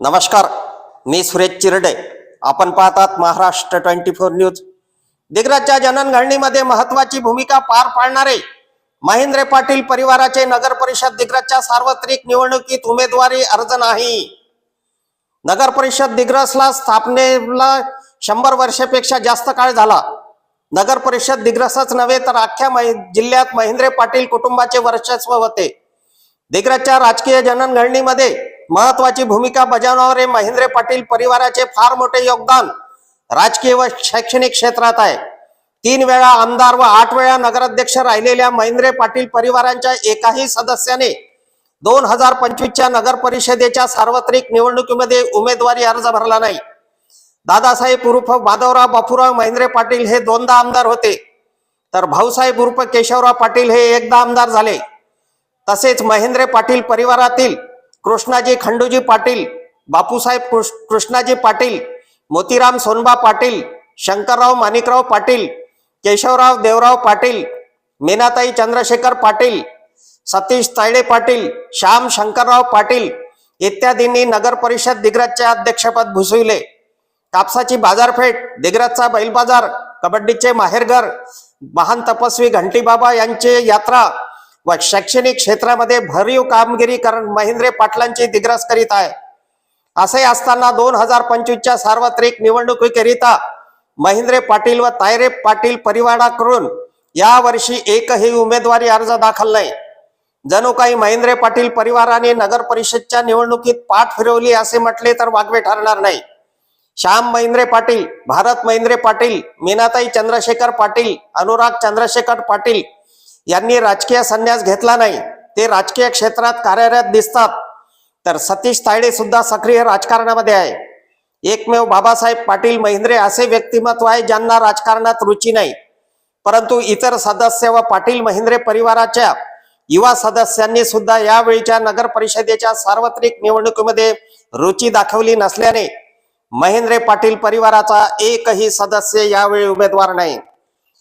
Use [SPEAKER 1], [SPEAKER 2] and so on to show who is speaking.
[SPEAKER 1] नमस्कार मी सुरेश चिरडे. आपण पाहतात महाराष्ट्र ट्वेंटी फोर न्यूज. दिग्रजच्या जननघडणीमध्ये महत्वाची भूमिका पार पाडणारे महेंद्र पाटील परिवाराचे नगर परिषद दिग्रजच्या सार्वत्रिक निवडणुकीत उमेदवारी अर्ज नाही. नगर परिषद दिग्रसला स्थापनेला शंभर वर्षापेक्षा जास्त काळ झाला. नगर परिषद दिग्रसच नव्हे तर अख्ख्या जिल्ह्यात महेंद्र पाटील कुटुंबाचे वर्चस्व होते. दिग्रजच्या राजकीय जननघडणीमध्ये महत्वाची भूमिका बजावणारे महेंद्र पाटील परिवाराचे फार मोठे योगदान राजकीय व शैक्षणिक क्षेत्रात आहे. तीन वेळा आमदार व आठ वेळा नगराध्यक्ष राहिलेल्या महेंद्र पाटील परिवारांच्या एकाही सदस्याने दोन हजार पंचवीसच्या नगर परिषदेच्या सार्वत्रिक निवडणुकीमध्ये उमेदवारी अर्ज भरला नाही. दादासाहेब उर्फ माधवराव बापूराव महेंद्र पाटील हे दोनदा आमदार होते. तर भाऊसाहेब उर्फ केशवराव पाटील हे एकदा आमदार झाले. तसेच महेंद्र पाटील परिवारातील कृष्णाजी खंडूजी पाटील बापूसाहेब कृष्णाजी पाटील मोतीराम सोनबा पाटील शंकरराव माणिकराव पाटील केशवराव देवराव पाटील मीनाताई चंद्रशेखर पाटील सतीश तायडे पाटील श्याम शंकरराव पाटील इत्यादींनी नगर परिषद दिग्रजचे अध्यक्षपद भुसविले कापसाची बाजारपेठ दिग्रजचा बैल बाजार कबड्डीचे माहेरघर महान तपस्वी घंटीबाबा यांचे यात्रा व शैक्षणिक क्षेत्रामध्ये भरीव कामगिरी करण महेंद्रे पाटलांची दिग्रस करीत आहे. असे असताना दोन हजार पंचवीसच्या सार्वत्रिक निवडणुकीकरिता महेंद्रे पाटील व तायरे पाटील परिवाराकडून यावर्षी एकही उमेदवारी अर्ज दाखल नाही. जणू काही महेंद्रे पाटील परिवाराने नगर परिषदच्या निवडणुकीत पाठ फिरवली असे म्हटले तर वागवे ठरणार नाही. श्याम महेंद्रे पाटील भारत महेंद्रे पाटील मीनाताई चंद्रशेखर पाटील अनुराग चंद्रशेखर पाटील यांनी राजकीय संन्यास घेतला नाही. ते राजकीय क्षेत्रात कार्यरत दिसतात. तर सतीश तायडे सुद्धा सक्रिय राजकारणामध्ये आहे. एकमेव बाबासाहेब पाटील महेंद्रे असे व्यक्तिमत्व आहे ज्यांना राजकारणात रुची नाही. परंतु इतर सदस्य व पाटील महेंद्रे परिवाराच्या युवा सदस्यांनी सुद्धा यावेळीच्या नगर परिषदेच्या सार्वत्रिक निवडणुकीमध्ये रुची दाखवली नसल्याने महेंद्रे पाटील परिवाराचा एकही सदस्य यावेळी उमेदवार नाही.